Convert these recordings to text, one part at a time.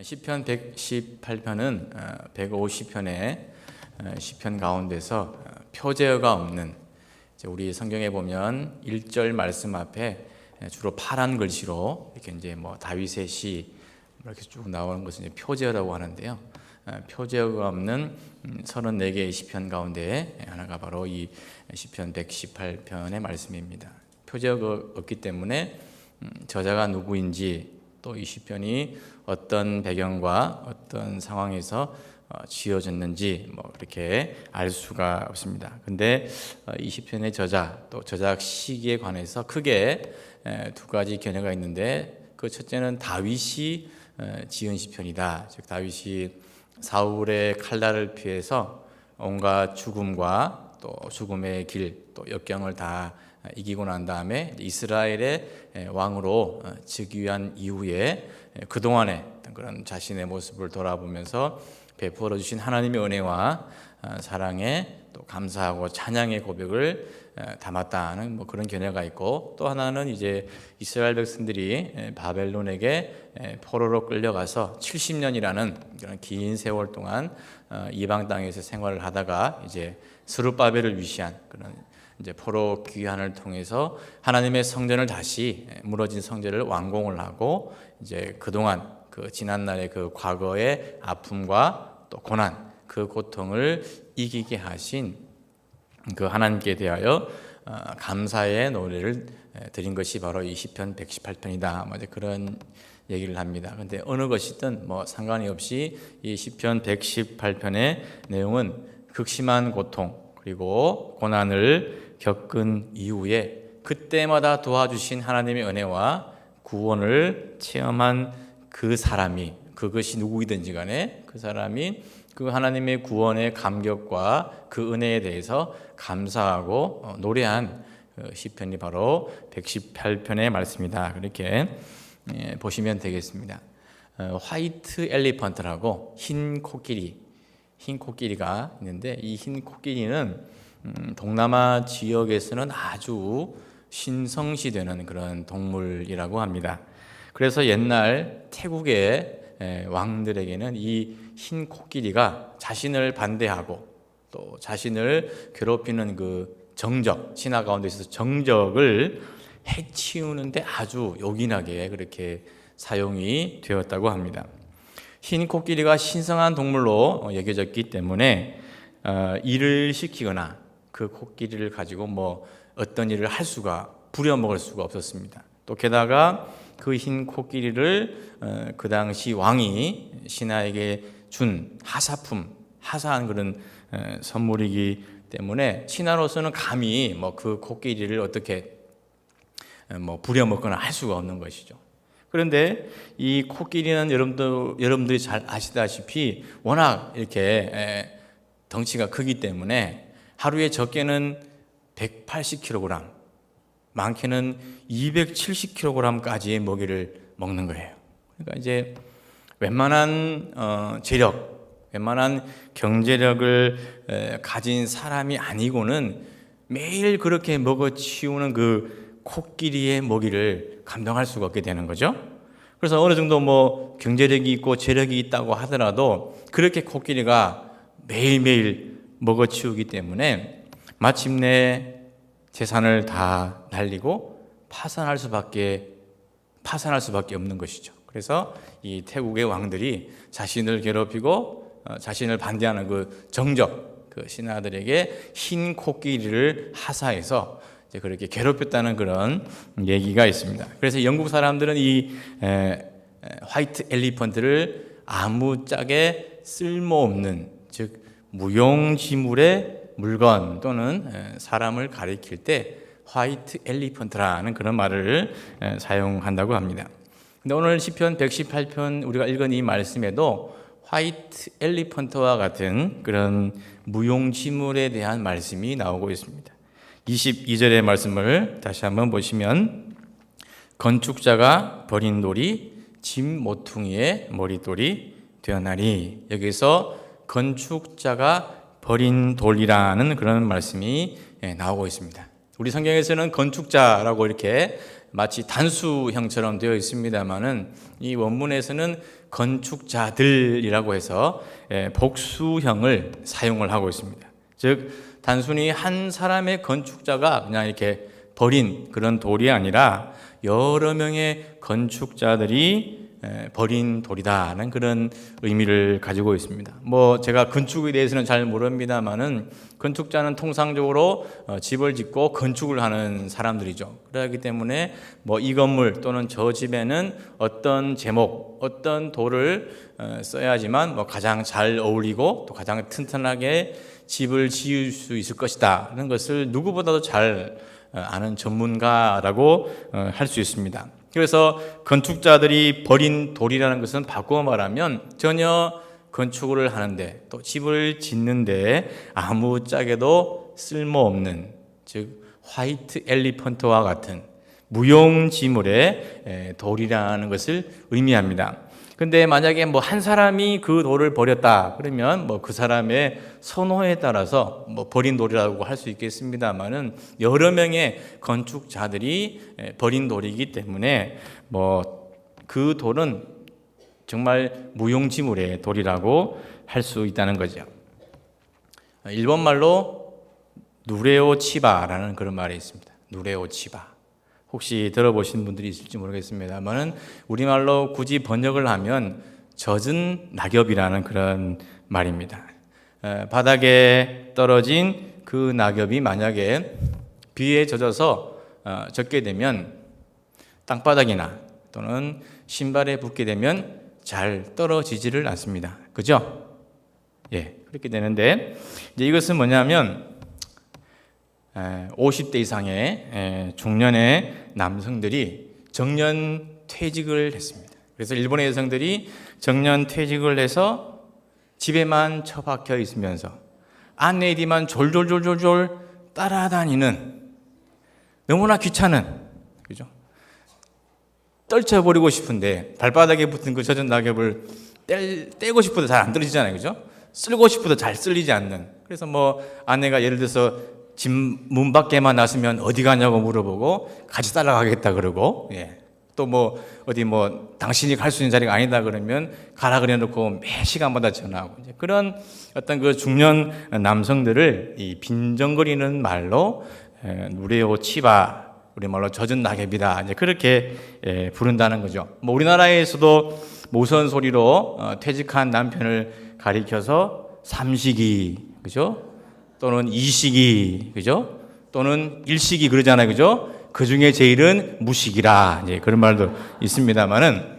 시편 118편은 150편의 시편 가운데서 어, 표제어가 없는 우리 성경에 보면 1절 말씀 앞에 주로 파란 글씨로 이렇게 이제 뭐 다윗의 시 이렇게 쭉 나오는 것은 이제 표제어라고 하는데요. 어, 표제어가 없는 34개의 시편 가운데 하나가 바로 이 시편 118편의 말씀입니다. 표제어가 없기 때문에 음, 저자가 누구인지 또 이 시편이 어떤 배경과 어떤 상황에서 어, 지어졌는지 뭐 이렇게 알 수가 없습니다. 근데 어, 이 시편의 저자 또 저작 시기에 관해서 크게 두 가지 견해가 있는데 그 첫째는 다윗이 지은 시편이다. 즉 다윗이 사울의 칼날을 피해서 온갖 죽음과 또 죽음의 길, 또 역경을 다 이기고 난 다음에 이스라엘의 왕으로 어, 즉위한 이후에 그동안의 그런 자신의 모습을 돌아보면서 베풀어 주신 하나님의 은혜와 어, 사랑에 또 감사하고 찬양의 고백을 담았다는 뭐 그런 견해가 있고 또 하나는 이제 이스라엘 백성들이 바벨론에게 포로로 끌려가서 70년이라는 그런 긴 세월 동안 어, 이방 땅에서 생활을 하다가 이제 스룹바벨을 위시한 그런 이제 포로 귀환을 통해서 하나님의 성전을 다시 무너진 성전을 완공을 하고 이제 그동안 그 지난 날의 그 과거의 아픔과 또 고난 그 고통을 이기게 하신 그 하나님께 대하여 어, 감사의 노래를 드린 것이 바로 이 시편 118편이다. 뭐 그런 얘기를 합니다. 근데 어느 것이든 뭐 상관이 없이 이 시편 118편의 내용은 극심한 고통 그리고 고난을 겪은 이후에 그때마다 도와주신 하나님의 은혜와 구원을 체험한 그 사람이 그것이 누구이든지 간에 그 사람이 그 하나님의 구원의 감격과 그 은혜에 대해서 감사하고 어, 노래한 그 시편이 바로 118편의 말씀이다. 그렇게 예, 보시면 되겠습니다. 어, 화이트 엘리펀트라고 흰 코끼리, 흰 코끼리가 있는데 이 흰 코끼리는 음, 동남아 지역에서는 아주 신성시되는 그런 동물이라고 합니다. 그래서 옛날 태국의 왕들에게는 이 흰 코끼리가 자신을 반대하고 또 자신을 괴롭히는 그 정적, 신화 가운데 있어서 정적을 해치우는데 아주 요긴하게 그렇게 사용이 되었다고 합니다. 흰 코끼리가 신성한 동물로 여겨졌기 때문에 어, 일을 시키거나 그 코끼리를 가지고 뭐 어떤 일을 할 수가 부려먹을 수가 없었습니다. 또 게다가 그 흰 코끼리를 어, 그 당시 왕이 신하에게 준 하사품, 하사한 그런 어, 선물이기 때문에 신하로서는 감히 뭐 그 코끼리를 어떻게 어, 뭐 부려먹거나 할 수가 없는 것이죠. 그런데 이 코끼리는 여러분들 여러분들이 잘 아시다시피 워낙 이렇게 덩치가 크기 때문에 하루에 적게는 180kg, 많게는 270kg까지의 먹이를 먹는 거예요. 그러니까 이제 웬만한 어, 재력, 웬만한 경제력을 에, 가진 사람이 아니고는 매일 그렇게 먹어 치우는 그 코끼리의 먹이를 감당할 수가 없게 되는 거죠. 그래서 어느 정도 뭐 경제력이 있고 재력이 있다고 하더라도 그렇게 코끼리가 매일매일 먹어치우기 때문에 마침내 재산을 다 날리고 파산할 수밖에 파산할 수밖에 없는 것이죠. 그래서 이 태국의 왕들이 자신을 괴롭히고 어, 자신을 반대하는 그 정적 그 신하들에게 흰 코끼리를 하사해서 이제 그렇게 괴롭혔다는 그런 얘기가 있습니다. 그래서 영국 사람들은 이 에, 화이트 엘리펀트를 아무짝에 쓸모없는 즉 무용지물의 물건 또는 사람을 가리킬 때 화이트 엘리펀트라는 그런 말을 사용한다고 합니다. 근데 오늘 시편 118편 우리가 읽은 이 말씀에도 화이트 엘리펀트와 같은 그런 무용지물에 대한 말씀이 나오고 있습니다. 22절의 말씀을 다시 한번 보시면 건축자가 버린 돌이 짐 모퉁이의 머리돌이 되었나니 여기서 건축자가 버린 돌이라는 그런 말씀이 예, 나오고 있습니다. 우리 성경에서는 건축자라고 이렇게 마치 단수형처럼 되어 있습니다만은 이 원문에서는 건축자들이라고 해서 예, 복수형을 사용을 하고 있습니다. 즉 단순히 한 사람의 건축자가 그냥 이렇게 버린 그런 돌이 아니라 여러 명의 건축자들이 에, 버린 돌이다는 그런 의미를 가지고 있습니다. 뭐 제가 건축에 대해서는 잘 모릅니다만은 건축자는 통상적으로 어, 집을 짓고 건축을 하는 사람들이죠. 그렇기 때문에 뭐 이 건물 또는 저 집에는 어떤 제목, 어떤 돌을 어, 써야지만 뭐 가장 잘 어울리고 또 가장 튼튼하게 집을 지을 수 있을 것이다는 것을 누구보다도 잘 어, 아는 전문가라고 어, 할수 있습니다. 그래서 건축자들이 버린 돌이라는 것은 바꾸어 말하면 전혀 건축을 하는데 또 집을 짓는데 아무 짝에도 쓸모없는 즉 화이트 엘리펀트와 같은 무용지물의 에, 돌이라는 것을 의미합니다. 근데 만약에 뭐 한 사람이 그 돌을 버렸다 그러면 뭐 그 사람의 선호에 따라서 뭐 버린 돌이라고 할 수 있겠습니다만은 여러 명의 건축자들이 에, 버린 돌이기 때문에 뭐 그 돌은 정말 무용지물의 돌이라고 할 수 있다는 거죠. 일본 말로 누레오 치바라는 그런 말이 있습니다. 누레오 치바. 혹시 들어보신 분들이 있을지 모르겠습니다만은 우리말로 굳이 번역을 하면 젖은 낙엽이라는 그런 말입니다. 에, 바닥에 떨어진 그 낙엽이 만약에 비에 젖어서 어, 젖게 되면 땅바닥이나 또는 신발에 붙게 되면 잘 떨어지지를 않습니다. 그죠? 예, 그렇게 되는데 이제 이것은 뭐냐면 50대 이상의 중년의 남성들이 정년 퇴직을 했습니다. 그래서 일본의 여성들이 정년 퇴직을 해서 집에만 처박혀 있으면서 아내디만 졸졸졸졸졸 따라다니는 너무나 귀찮은 그죠? 떨쳐버리고 싶은데 발바닥에 붙은 그 젖은 낙엽을 떼, 떼고 싶어도 잘 안 떨어지잖아요, 그죠? 쓸고 싶어도 잘 쓸리지 않는. 그래서 뭐 아내가 예를 들어서 집 문 밖에만 나서면 어디 가냐고 물어보고 같이 따라가겠다 그러고 예. 또 뭐 어디 뭐 당신이 갈 수 있는 자리가 아니다 그러면 가라 그래 놓고 매 시간마다 전화하고 이제 그런 어떤 그 중년 남성들을 이 빈정거리는 말로 에, 누레오 치바 우리말로 젖은 낙엽이다 이제 그렇게 에, 부른다는 거죠. 뭐 우리나라에서도 모선 소리로 어, 퇴직한 남편을 가리켜서 삼식이 그죠? 또는 이식이 그죠? 또는 일식이 그러잖아요, 그죠? 그 중에 제일은 무식이라 이제 그런 말도 있습니다만은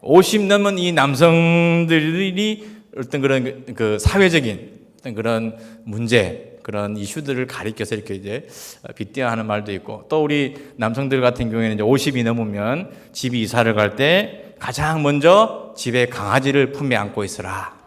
50 넘은 이 남성들이 어떤 그런 그- 그 사회적인 어떤 그런 문제 그런 이슈들을 가리켜서 이렇게 이제 빗대어하는 말도 있고 또 우리 남성들 같은 경우에는 이제 50이 넘으면 집이 이사를 갈 때 가장 먼저 집에 강아지를 품에 안고 있으라.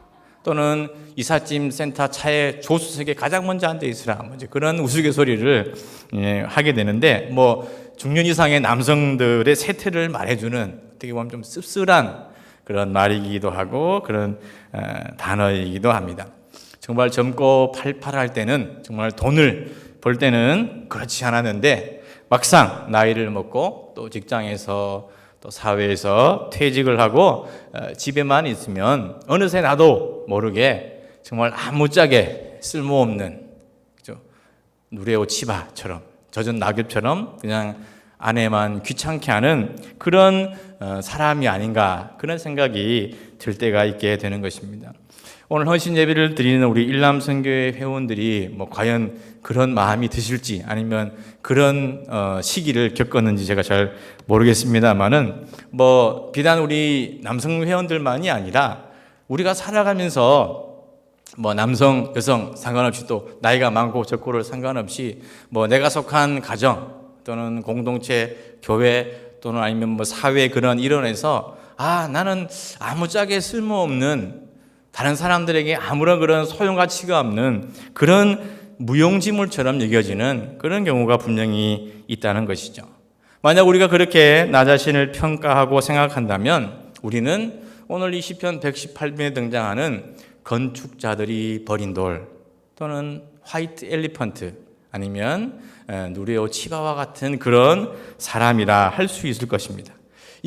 또는 이삿짐 센터 차에 조수석에 가장 먼저 앉아 있으라 뭐 이제 그런 우스갯소리를 예, 하게 되는데 뭐 중년 이상의 남성들의 세태를 말해주는 어떻게 보면 좀 씁쓸한 그런 말이기도 하고 그런 어, 단어이기도 합니다. 정말 젊고 팔팔할 때는 정말 돈을 벌 때는 그렇지 않았는데 막상 나이를 먹고 또 직장에서 또 사회에서 퇴직을 하고 어, 집에만 있으면 어느새 나도 모르게 정말 아무짝에 쓸모없는 그죠? 누레오 치바처럼 젖은 낙엽처럼 그냥 아내만 귀찮게 하는 그런 어, 사람이 아닌가 그런 생각이 들 때가 있게 되는 것입니다. 오늘 헌신 예배를 드리는 우리 일남 선교회 회원들이 뭐 과연 그런 마음이 드실지 아니면 그런 어, 시기를 겪었는지 제가 잘 모르겠습니다만은 뭐 비단 우리 남성 회원들만이 아니라 우리가 살아가면서 뭐 남성 여성 상관없이 또 나이가 많고 적고를 상관없이 뭐 내가 속한 가정 또는 공동체 교회 또는 아니면 뭐 사회 그런 일원에서 아 나는 아무짝에 쓸모없는 다른 사람들에게 아무런 그런 소용 가치가 없는 그런 무용지물처럼 여겨지는 그런 경우가 분명히 있다는 것이죠. 만약 우리가 그렇게 나 자신을 평가하고 생각한다면 우리는 오늘 이 시편 118편에 등장하는 건축자들이 버린 돌 또는 화이트 엘리펀트 아니면 에, 누레오 치바와 같은 그런 사람이라 할 수 있을 것입니다.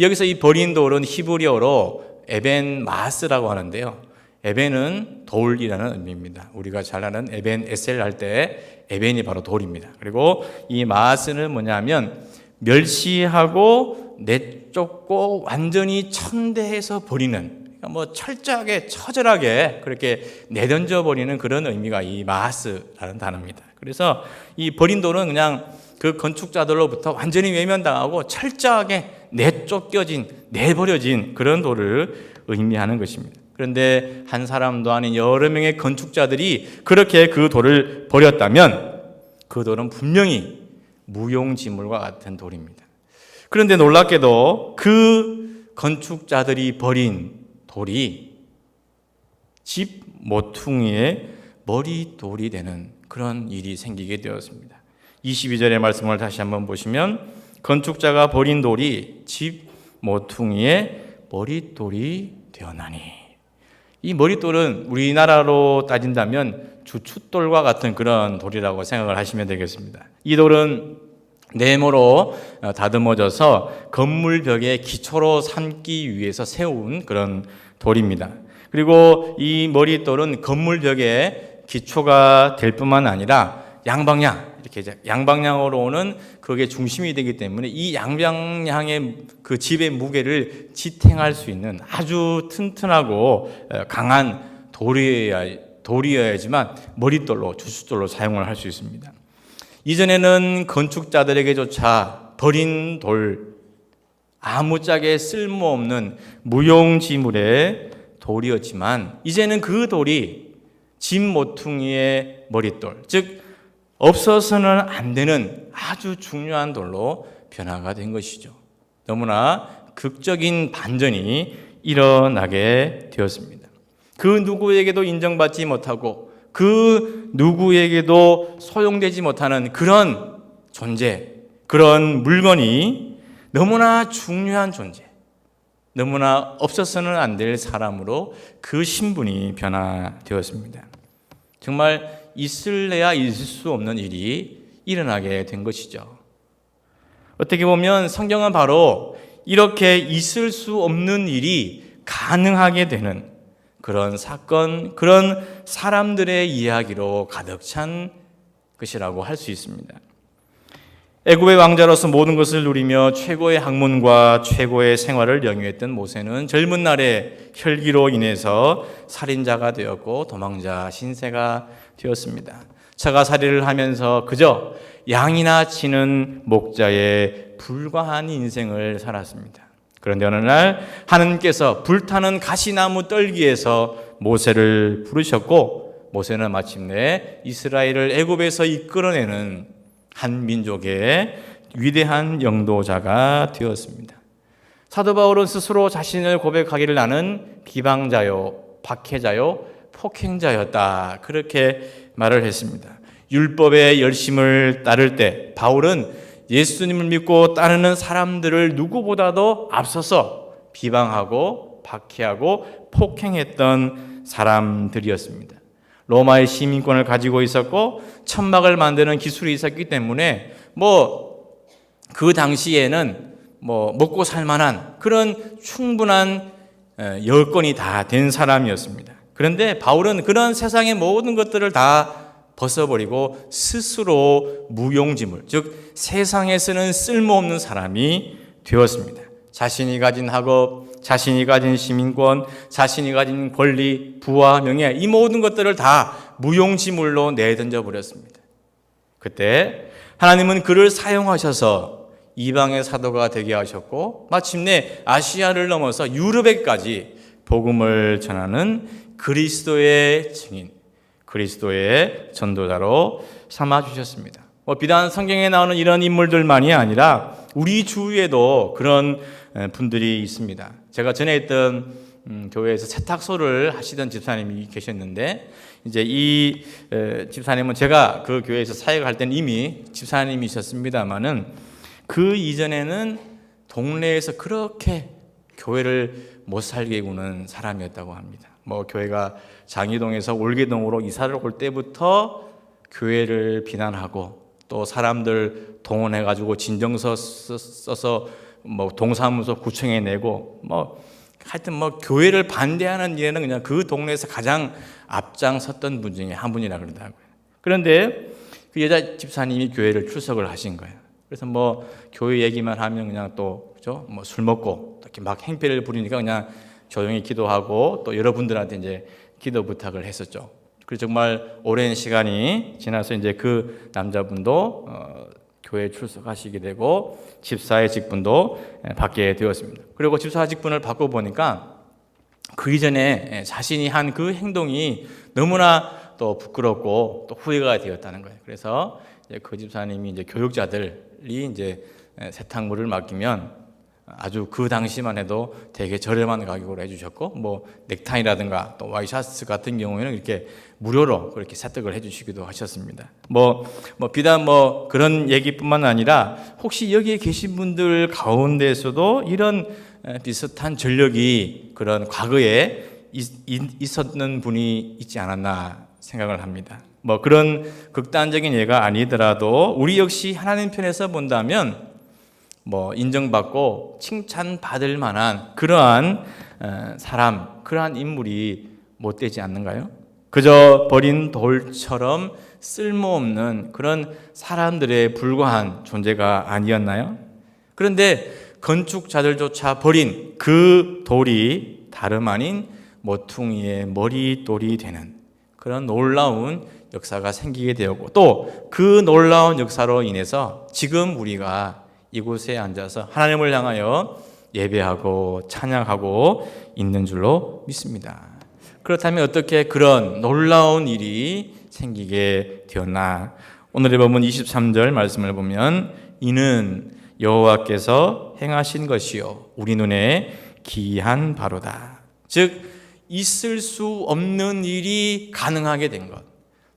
여기서 이 버린 돌은 히브리어로 에벤 마스라고 하는데요. 에벤은 돌이라는 의미입니다. 우리가 잘 아는 에벤 에셀 할 때 에벤이 바로 돌입니다. 그리고 이 마스는 뭐냐면 멸시하고 내쫓고 완전히 천대해서 버리는 그러니까 뭐 철저하게 처절하게 그렇게 내던져 버리는 그런 의미가 이 마스라는 단어입니다. 그래서 이 버린 돌은 그냥 그 건축자들로부터 완전히 외면당하고 철저하게 내쫓겨진 내버려진 그런 돌을 의미하는 것입니다. 그런데 한 사람도 아닌 여러 명의 건축자들이 그렇게 그 돌을 버렸다면 그 돌은 분명히 무용지물과 같은 돌입니다. 그런데 놀랍게도 그 건축자들이 버린 돌이 집 모퉁이의 머리돌이 되는 그런 일이 생기게 되었습니다. 22절의 말씀을 다시 한번 보시면 건축자가 버린 돌이 집 모퉁이의 머리돌이 되었나니 이 머리돌은 우리나라로 따진다면 주춧돌과 같은 그런 돌이라고 생각을 하시면 되겠습니다. 이 돌은 네모로 다듬어져서 건물 벽에 기초로 삼기 위해서 세운 그런 돌입니다. 그리고 이 머리돌은 건물 벽에 기초가 될 뿐만 아니라 양방향 이렇게 양방향으로 오는 그게 중심이 되기 때문에 이 양방향의 그 집의 무게를 지탱할 수 있는 아주 튼튼하고 어, 강한 돌이어야 돌이어야지만 머릿돌로 주춧돌로 사용을 할 수 있습니다. 이전에는 건축자들에게조차 버린 돌 아무짝에 쓸모없는 무용지물의 돌이었지만 이제는 그 돌이 집 모퉁이의 머릿돌 즉 없어서는 안 되는 아주 중요한 돌로 변화가 된 것이죠. 너무나 극적인 반전이 일어나게 되었습니다. 그 누구에게도 인정받지 못하고 그 누구에게도 소용되지 못하는 그런 존재, 그런 물건이 너무나 중요한 존재, 너무나 없어서는 안 될 사람으로 그 신분이 변화되었습니다. 정말 있을래야 있을 수 없는 일이 일어나게 된 것이죠. 어떻게 보면 성경은 바로 이렇게 있을 수 없는 일이 가능하게 되는 그런 사건, 그런 사람들의 이야기로 가득 찬 것이라고 할 수 있습니다. 애굽의 왕자로서 모든 것을 누리며 최고의 학문과 최고의 생활을 영위했던 모세는 젊은 날에 혈기로 인해서 살인자가 되었고 도망자 신세가 되었습니다. 처가살이를 하면서 그저 양이나 치는 목자에 불과한 인생을 살았습니다. 그런데 어느 날 하나님께서 불타는 가시나무 떨기에서 모세를 부르셨고 모세는 마침내 이스라엘을 애굽에서 이끌어내는 한 민족의 위대한 영도자가 되었습니다. 사도 바울은 스스로 자신을 고백하기를 나는 비방자요, 박해자요, 폭행자였다. 그렇게 말을 했습니다. 율법의 열심을 따를 때 바울은 예수님을 믿고 따르는 사람들을 누구보다도 앞서서 비방하고 박해하고 폭행했던 사람들이었습니다. 로마의 시민권을 가지고 있었고 천막을 만드는 기술이 있었기 때문에 뭐 그 당시에는 뭐 먹고 살 만한 그런 충분한 여건이 다 된 사람이었습니다. 그런데 바울은 그런 세상의 모든 것들을 다 벗어버리고 스스로 무용지물, 즉 세상에서는 쓸모없는 사람이 되었습니다. 자신이 가진 학업, 자신이 가진 시민권, 자신이 가진 권리, 부와 명예, 이 모든 것들을 다 무용지물로 내던져 버렸습니다. 그때 하나님은 그를 사용하셔서 이방의 사도가 되게 하셨고, 마침내 아시아를 넘어서 유럽에까지 복음을 전하는 그리스도의 증인, 그리스도의 전도자로 삼아 주셨습니다. 뭐 비단 성경에 나오는 이런 인물들만이 아니라 우리 주위에도 그런 분들이 있습니다. 제가 전에 있던 음, 교회에서 세탁소를 하시던 집사님이 계셨는데 이제 이 에, 집사님은 제가 그 교회에서 사역할 때는 이미 집사님이셨습니다만은 그 이전에는 동네에서 그렇게 교회를 못 살게 구는 사람이었다고 합니다. 뭐 교회가 장희동에서 올계동으로 이사를 올 때부터 교회를 비난하고 또 사람들 동원해 가지고 진정서 써- 써서 뭐 동사무소 구청에 내고 뭐 하여튼 뭐 교회를 반대하는 일에는 그냥 그 동네에서 가장 앞장섰던 분 중에 한 분이라 그러더라고요. 그런데 그 여자 집사님이 교회를 출석을 하신 거예요. 그래서 뭐 교회 얘기만 하면 그냥 또 그죠? 뭐 술 먹고 이렇게 막 행패를 부리니까 그냥 조용히 기도하고 또 여러분들한테 이제 기도 부탁을 했었죠. 그래서 정말 오랜 시간이 지나서 이제 그 남자분도 어, 교회 출석하시게 되고 집사의 직분도 예, 받게 되었습니다. 그리고 집사 직분을 받고 보니까 그 이전에 예, 자신이 한 그 행동이 너무나 또 부끄럽고 또 후회가 되었다는 거예요. 그래서 그 집사님이 이제 교육자들이 이제 예, 세탁물을 맡기면 아주 그 당시만 해도 되게 저렴한 가격으로 해주셨고 뭐 넥타이라든가 또 와이셔츠 같은 경우에는 이렇게 무료로 그렇게 세탁을 해주시기도 하셨습니다. 뭐, 뭐 비단 뭐 그런 얘기뿐만 아니라 혹시 여기에 계신 분들 가운데서도 이런 에, 비슷한 전력이 그런 과거에 있었는 분이 있지 않았나 생각을 합니다. 뭐 그런 극단적인 예가 아니더라도 우리 역시 하나님 편에서 본다면 뭐 인정받고 칭찬받을 만한 그러한 어, 사람, 그러한 인물이 못 되지 않는가요? 그저 버린 돌처럼 쓸모없는 그런 사람들에 불과한 존재가 아니었나요? 그런데 건축자들조차 버린 그 돌이 다름 아닌 모퉁이의 머리돌이 되는 그런 놀라운 역사가 생기게 되었고 또 그 놀라운 역사로 인해서 지금 우리가 이곳에 앉아서 하나님을 향하여 예배하고 찬양하고 있는 줄로 믿습니다. 그렇다면 어떻게 그런 놀라운 일이 생기게 되었나? 오늘의 본문 23절 말씀을 보면 이는 여호와께서 행하신 것이요 우리 눈에 기이한 바로다. 즉 있을 수 없는 일이 가능하게 된 것.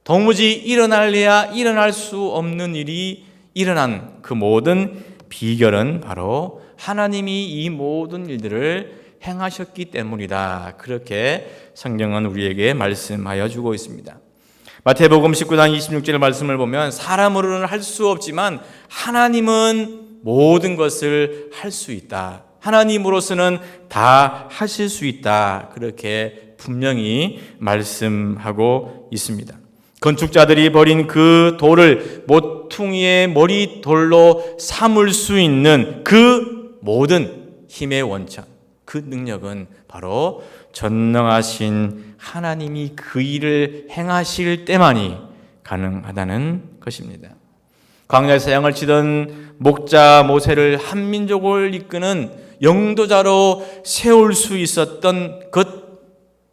도무지 일어날래야 일어날 수 없는 일이 일어난 그 모든 비결은 바로 하나님이 이 모든 일들을 행하셨기 때문이다. 그렇게 성경은 우리에게 말씀하여 주고 있습니다. 마태복음 19장 26절 말씀을 보면 사람으로는 할 수 없지만 하나님은 모든 것을 할 수 있다. 하나님으로서는 다 하실 수 있다. 그렇게 분명히 말씀하고 있습니다. 건축자들이 버린 그 돌을 모퉁이의 머리돌로 삼을 수 있는 그 모든 힘의 원천, 그 능력은 바로 전능하신 하나님이 그 일을 행하실 때만이 가능하다는 것입니다. 광야에 사양을 치던 목자 모세를 한 민족을 이끄는 영도자로 세울 수 있었던 것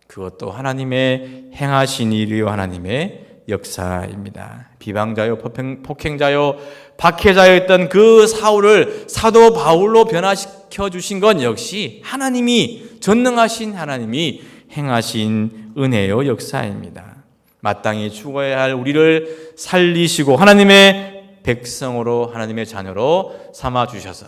그것도 하나님의 행하신 일이요 하나님의 역사입니다. 비방자요 폭행, 폭행자요 박해자였던 그 사울을 사도 바울로 변화시켜 주신 건 역시 하나님이 전능하신 하나님이 행하신 은혜요 역사입니다. 마땅히 죽어야 할 우리를 살리시고 하나님의 백성으로 하나님의 자녀로 삼아 주셔서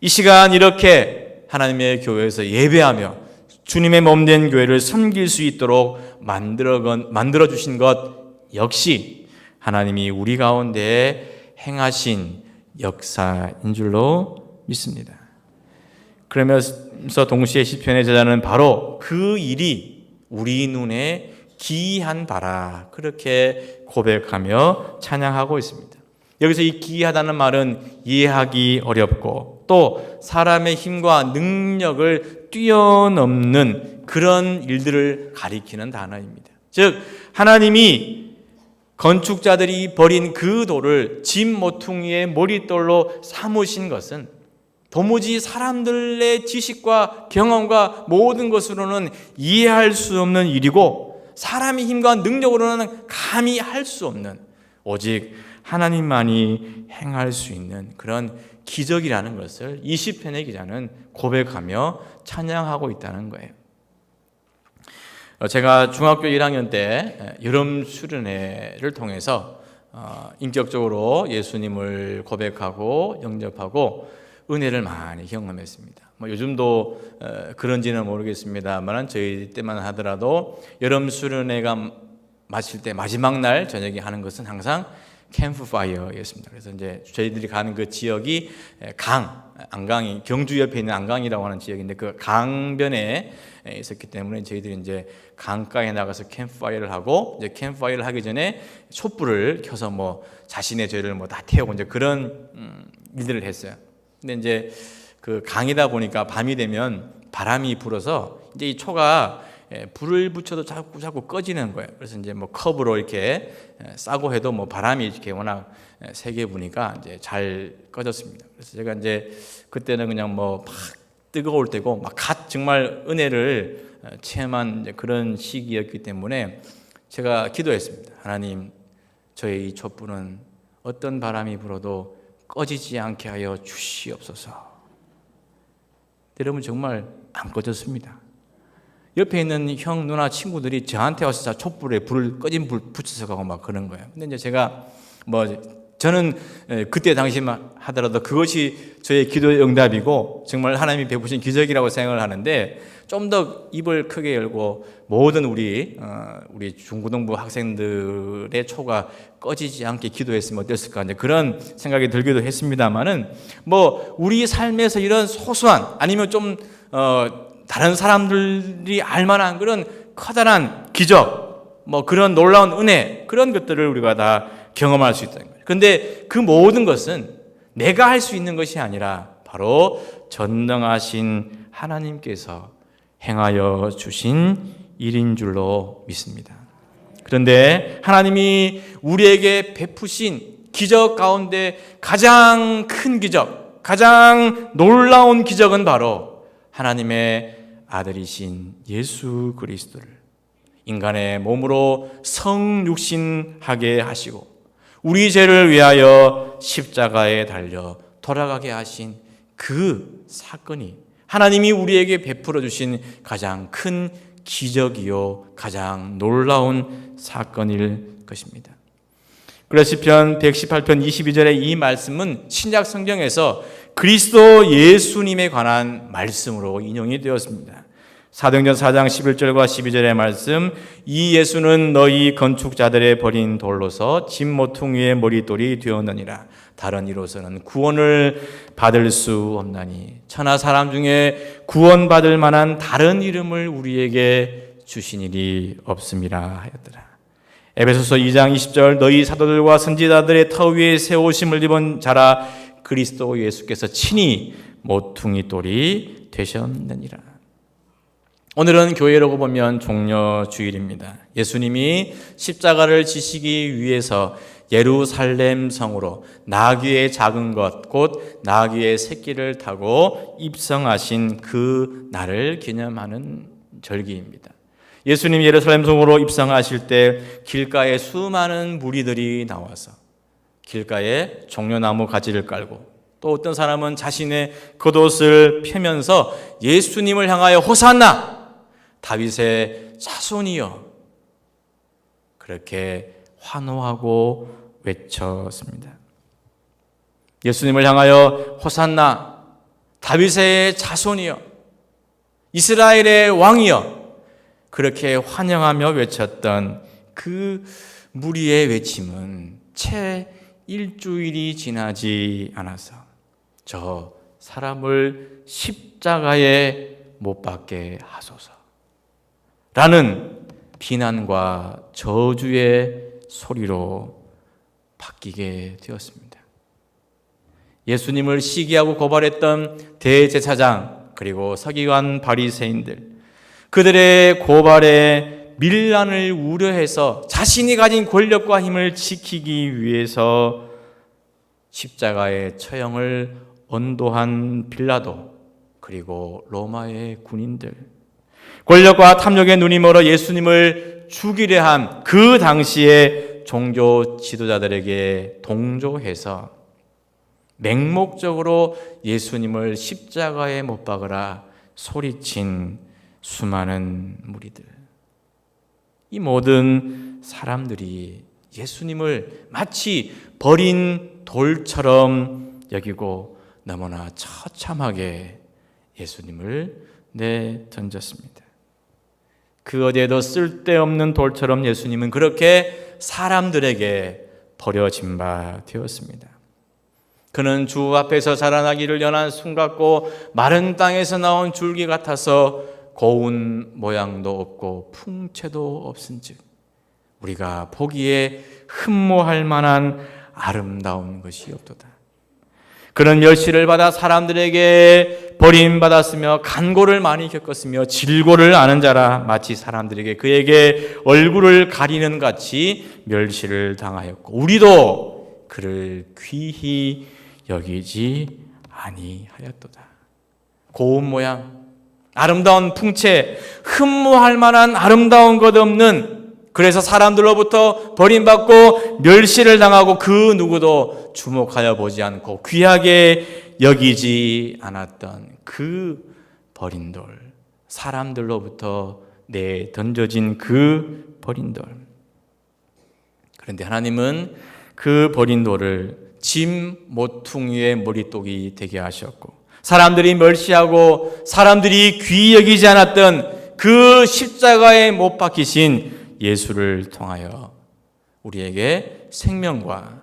이 시간 이렇게 하나님의 교회에서 예배하며 주님의 몸 된 교회를 섬길 수 있도록 만들어 만들어 주신 것 역시 하나님이 우리 가운데 행하신 역사인 줄로 믿습니다. 그러면서 동시에 시편의 제자는 바로 그 일이 우리 눈에 기이한 바라 그렇게 고백하며 찬양하고 있습니다. 여기서 이 기이하다는 말은 이해하기 어렵고 또 사람의 힘과 능력을 뛰어넘는 그런 일들을 가리키는 단어입니다. 즉 하나님이 건축자들이 버린 그 돌을 집 모퉁이의 머릿돌로 삼으신 것은 도무지 사람들의 지식과 경험과 모든 것으로는 이해할 수 없는 일이고 사람의 힘과 능력으로는 감히 할 수 없는 오직 하나님만이 행할 수 있는 그런 기적이라는 것을 20편의 기자는 고백하며 찬양하고 있다는 거예요. 어, 제가 중학교 1학년 때 여름 수련회를 통해서 어, 인격적으로 예수님을 고백하고 영접하고 은혜를 많이 경험했습니다. 뭐 요즘도 어, 그런지는 모르겠습니다만 저희 때만 하더라도 여름 수련회가 마칠 때 마지막 날 저녁에 하는 것은 항상 캠프파이어였습니다. 그래서 이제 저희들이 가는 그 지역이 강, 안강이 경주 옆에 있는 안강이라고 하는 지역인데 그 강변에 있었기 때문에 저희들이 이제 강가에 나가서 캠프파이어를 하고 이제 캠프파이어를 하기 전에 촛불을 켜서 뭐 자신의 죄를 뭐 다 태우고 이제 그런 음, 일들을 했어요. 근데 이제 그 강이다 보니까 밤이 되면 바람이 불어서 이제 이 초가 예, 불을 붙여도 자꾸 자꾸 꺼지는 거예요. 그래서 이제 뭐 컵으로 이렇게 예, 싸고 해도 뭐 바람이 이렇게 워낙 예, 세게 부니까 이제 잘 꺼졌습니다. 그래서 제가 이제 그때는 그냥 뭐 막 뜨거울 때고 막 갓 정말 은혜를 어, 체험한 그런 시기였기 때문에 제가 기도했습니다. 하나님, 저의 이 촛불은 어떤 바람이 불어도 꺼지지 않게 하여 주시옵소서. 여러분 정말 안 꺼졌습니다. 옆에 있는 형, 누나, 친구들이 저한테 와서 촛불에 불을 꺼진 불 붙여서 가고 막 그런 거예요. 근데 이제 제가 뭐 저는 그때 당시만 하더라도 그것이 저의 기도 응답이고 정말 하나님이 베푸신 기적이라고 생각을 하는데 좀 더 입을 크게 열고 모든 우리 어, 우리 중고등부 학생들의 초가 꺼지지 않게 기도했으면 어땠을까 이제 그런 생각이 들기도 했습니다만은 뭐 우리 삶에서 이런 소소한 아니면 좀 어, 다른 사람들이 알만한 그런 커다란 기적 뭐 그런 놀라운 은혜 그런 것들을 우리가 다 경험할 수 있다는 거예요. 근데 그 모든 것은 내가 할 수 있는 것이 아니라 바로 전능하신 하나님께서 행하여 주신 일인 줄로 믿습니다. 그런데 하나님이 우리에게 베푸신 기적 가운데 가장 큰 기적, 가장 놀라운 기적은 바로 하나님의 아들이신 예수 그리스도를 인간의 몸으로 성육신하게 하시고 우리 죄를 위하여 십자가에 달려 돌아가게 하신 그 사건이 하나님이 우리에게 베풀어 주신 가장 큰 기적이요 가장 놀라운 사건일 것입니다. 그래서 시편 118편 22절의 이 말씀은 신약 성경에서 그리스도 예수님에 관한 말씀으로 인용이 되었습니다. 사도행전 4장 11절과 12절의 말씀 이 예수는 너희 건축자들의 버린 돌로서 집 모퉁 위의 머리돌이 되었느니라. 다른 이로서는 구원을 받을 수 없나니. 천하 사람 중에 구원받을 만한 다른 이름을 우리에게 주신 일이 없음이라 하였더라. 에베소서 2장 20절 너희 사도들과 선지자들의 터 위에 세우심을 입은 자라 그리스도 예수께서 친히 모퉁이 돌이 되셨느니라 오늘은 교회라고 보면 종려 주일입니다. 예수님이 십자가를 지시기 위해서 예루살렘 성으로 나귀의 작은 것, 곧 나귀의 새끼를 타고 입성하신 그 날을 기념하는 절기입니다. 예수님 예루살렘 성으로 입성하실 때 길가에 수많은 무리들이 나와서 길가에 종려나무 가지를 깔고 또 어떤 사람은 자신의 겉옷을 펴면서 예수님을 향하여 호산나 다윗의 자손이여 그렇게 환호하고 외쳤습니다. 예수님을 향하여 호산나 다윗의 자손이여 이스라엘의 왕이여 그렇게 환영하며 외쳤던 그 무리의 외침은 채 일주일이 지나지 않아서 저 사람을 십자가에 못 박게 하소서. 라는 비난과 저주의 소리로 바뀌게 되었습니다. 예수님을 시기하고 고발했던 대제사장 그리고 서기관 바리새인들 그들의 고발에 밀란을 우려해서 자신이 가진 권력과 힘을 지키기 위해서 십자가의 처형을 언도한 빌라도 그리고 로마의 군인들 권력과 탐욕의 눈이 멀어 예수님을 죽이려 한 그 당시의 종교 지도자들에게 동조해서 맹목적으로 예수님을 십자가에 못 박으라 소리친 수많은 무리들. 이 모든 사람들이 예수님을 마치 버린 돌처럼 여기고 너무나 처참하게 예수님을 내던졌습니다. 그 어디에도 쓸데없는 돌처럼 예수님은 그렇게 사람들에게 버려진 바 되었습니다. 그는 주 앞에서 자라나기를 연한 숨 같고 마른 땅에서 나온 줄기 같아서 고운 모양도 없고 풍채도 없은즉 우리가 보기에 흠모할 만한 아름다운 것이 없도다. 그는 멸시를 받아 사람들에게 버림받았으며 간고를 많이 겪었으며 질고를 아는 자라 마치 사람들에게 그에게 얼굴을 가리는 같이 멸시를 당하였고 우리도 그를 귀히 여기지 아니하였도다. 고운 모양, 아름다운 풍채, 흠모할 만한 아름다운 것 없는 그래서 사람들로부터 버림받고 멸시를 당하고 그 누구도 주목하여 보지 않고 귀하게 여기지 않았던 그 버린 돌, 사람들로부터 내 던져진 그 버린 돌. 그런데 하나님은 그 버린 돌을 짐 모퉁이의 머리독이 되게 하셨고 사람들이 멸시하고 사람들이 귀히 여기지 않았던 그 십자가에 못 박히신 예수를 통하여 우리에게 생명과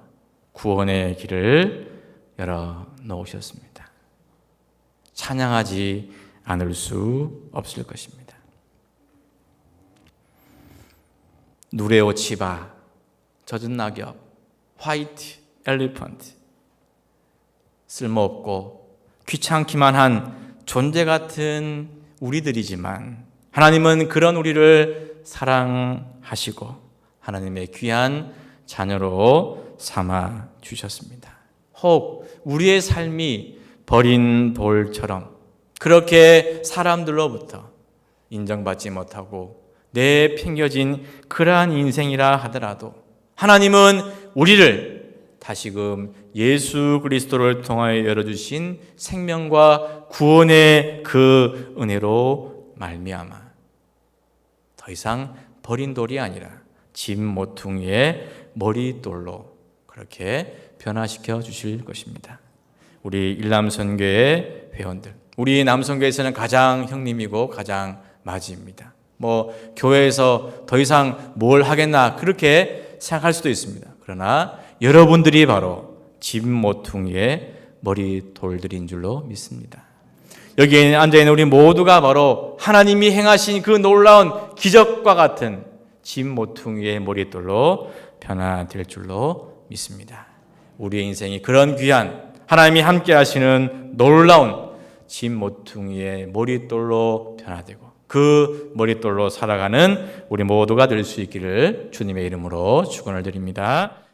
구원의 길을 열어 놓으셨습니다. 찬양하지 않을 수 없을 것입니다. 누레오 치바, 젖은 낙엽, 화이트 엘리펀트, 쓸모없고 귀찮기만 한 존재 같은 우리들이지만 하나님은 그런 우리를 사랑하시고 하나님의 귀한 자녀로 삼아 주셨습니다. 혹 우리의 삶이 버린 돌처럼 그렇게 사람들로부터 인정받지 못하고 내팽겨진 그러한 인생이라 하더라도 하나님은 우리를 다시금 예수 그리스도를 통하여 열어주신 생명과 구원의 그 은혜로 말미암아 더 이상 버린 돌이 아니라 짐 모퉁이의 머리돌로 그렇게 변화시켜 주실 것입니다. 우리 일남선교의 회원들, 우리 남선교에서는 가장 형님이고 가장 맞이입니다. 뭐 교회에서 더 이상 뭘 하겠나 그렇게 생각할 수도 있습니다. 그러나 여러분들이 바로 짐 모퉁이의 머리 돌들인 줄로 믿습니다. 여기에 앉아 있는 우리 모두가 바로 하나님이 행하신 그 놀라운 기적과 같은 짐 모퉁이의 머리돌로 변화될 줄로 믿습니다. 우리의 인생이 그런 귀한 하나님이 함께 하시는 놀라운 짐 모퉁이의 머리돌로 변화되고 그 머리돌로 살아가는 우리 모두가 될 수 있기를 주님의 이름으로 축원을 드립니다.